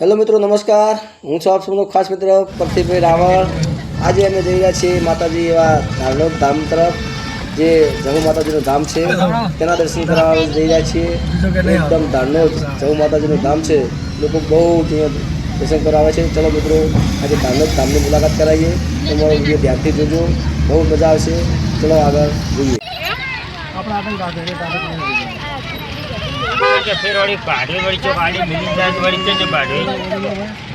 Hello મિત્રો, નમસ્કાર. હું છું આપ સૌનો ખાસ મિત્ર પ્રતિભાઈ રાવળ. આજે અમે જઈ રહ્યા છીએ માતાજી એવા ધાર્મિક ધામ તરફ, જે જવું માતાજીનું ધામ છે. તેના દર્શન કરવા જઈ રહ્યા છીએ. એકદમ ધાર્મિક જહુ માતાજીનું ધામ છે. લોકો બહુ દર્શન કરવા આવે છે. ચલો મિત્રો, આજે ધાર્મિક ધામની મુલાકાત કરાવીએ. તમારો વીડિયો ધ્યાનથી જોજો. બહુ મજા આવશે. ચલો આગળ જોઈએ. કે ફેર વળી ભાડે વળી જો ગાડી મિલી જાય વળી છે ભાડે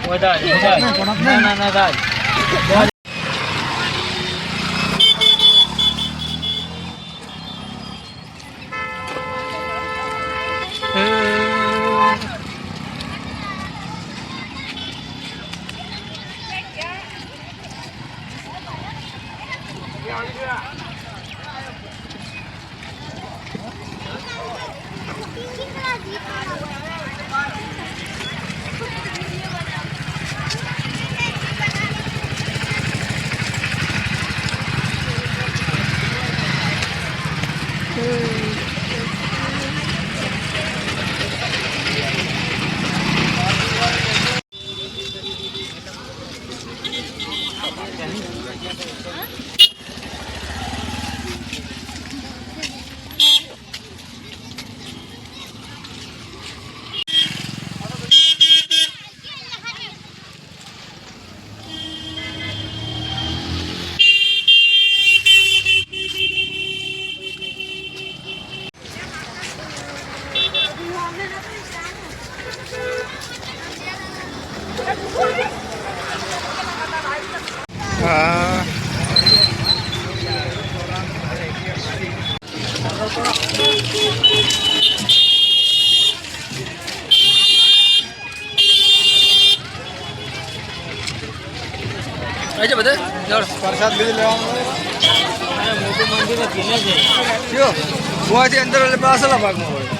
વધારે વધારે ના ના ના થાય પ્રસાદ બીજું લેવાનું મોટું મંદિર છે. કયો? ગુવાહાટી અંદર એટલે પાછળના ભાગમાં હોય.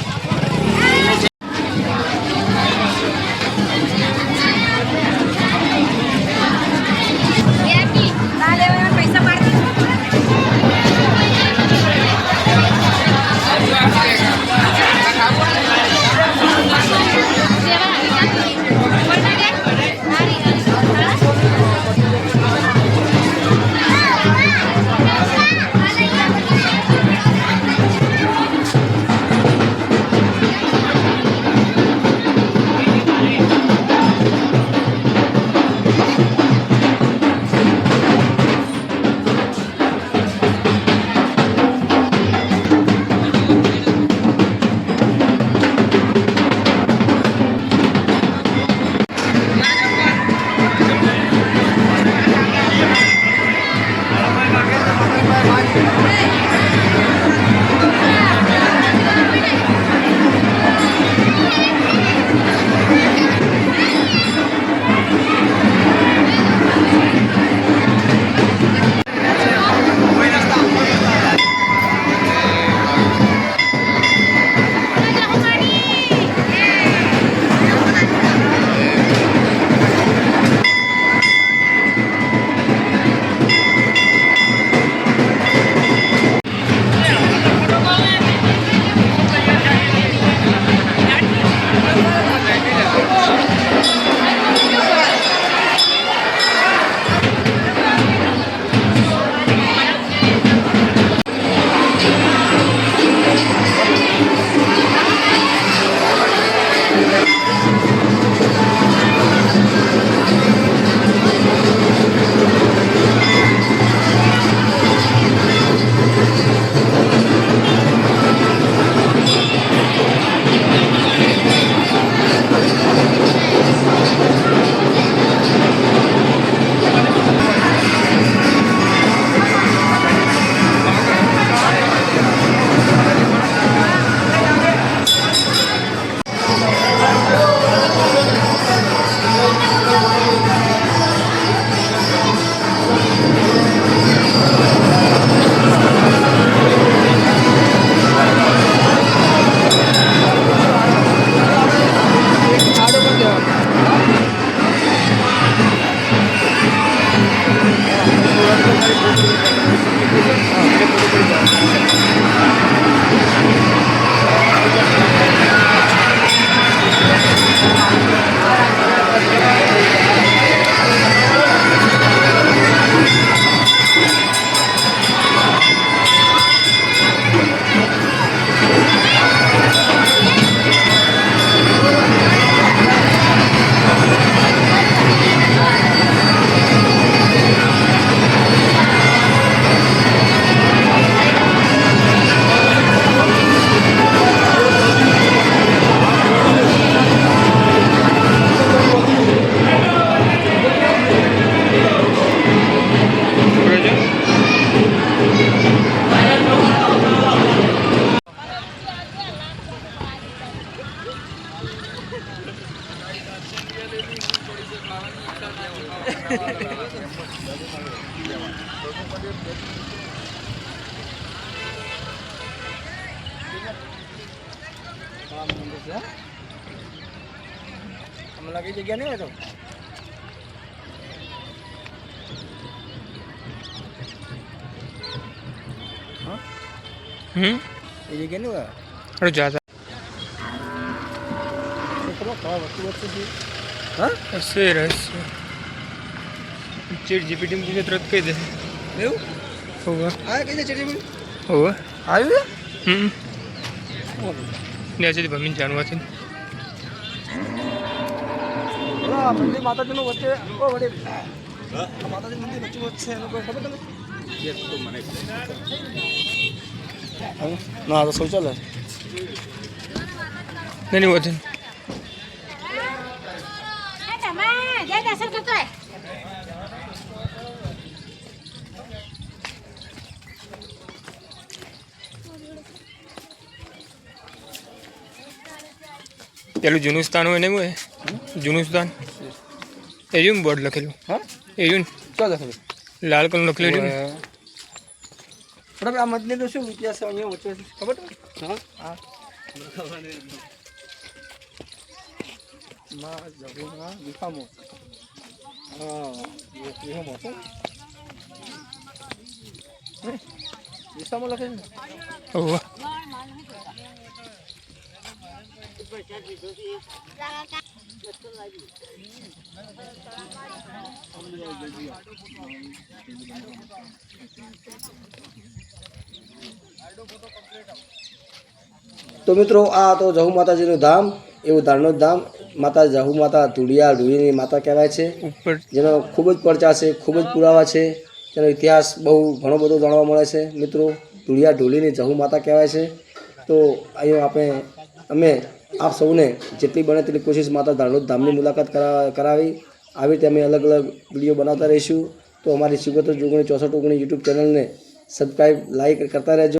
મંદિર કઈ જગ્યા નહીં હોય તો હમ? એ જગ્યા નહીં હોય અરે ખાવા વસ્તુ વસ્તુ છે હા? હશે રહેશે. ચેટ જીપીટી પૂછે તરત કહી દે. એવું? હોવે. આ કઈ છે ચડી હોવે. આવ્યું હમ. ને આજે ભમીને જાણવા છે. મંદિર માતાજીનું વચ્ચે ઓ વડે માતાજી મંદિર વચ્ચે વચ્ચે એનું કોઈ ખબર તમને? ના તો શૌચાલય. નહીં વધે એ તમે જય દર્શન કરતો હોય. પેલું જૂનું સ્થાન હોય ને હોય? જૂનું સ્થાન? એ જોયું બોર્ડ લખેલું? હા? એ જોયું ક્યાં લખેલું? લાલ કલર લખેલું જોયું? બરાબર આ તો શું ઇતિહાસ છે? અહીંયા વચ્ચે ખબર હા. હા. માં જગુના છે. તો મિત્રો આ તો જહુ માતાજીનું ધામ એવું ધારણો ધામ. માતા જહુ માતા ધુડિયા ઢુળીની માતા કહેવાય છે. જેનો ખૂબ જ પરચા છે ખૂબ જ પુરાવા છે. તેનો ઇતિહાસ બહુ ઘણો બધો જાણવા મળે છે. મિત્રો ધૂળિયા ઢોલીની જહુ માતા કહેવાય છે. તો અહીંયા આપણે અમે આપ સૌને જેટલી બને તેટલી કોશિશ માતા ધારણોદ ધામની મુલાકાત કરા, કરાવી. આવી રીતે અમે અલગ અલગ વીડિયો બનાવતા રહીશું. તો અમારી સિગોતર જોગણી ચોસઠ ઓગણી યુટ્યુબ ચેનલને સબસ્ક્રાઈબ લાઈક કરતા રહેજો.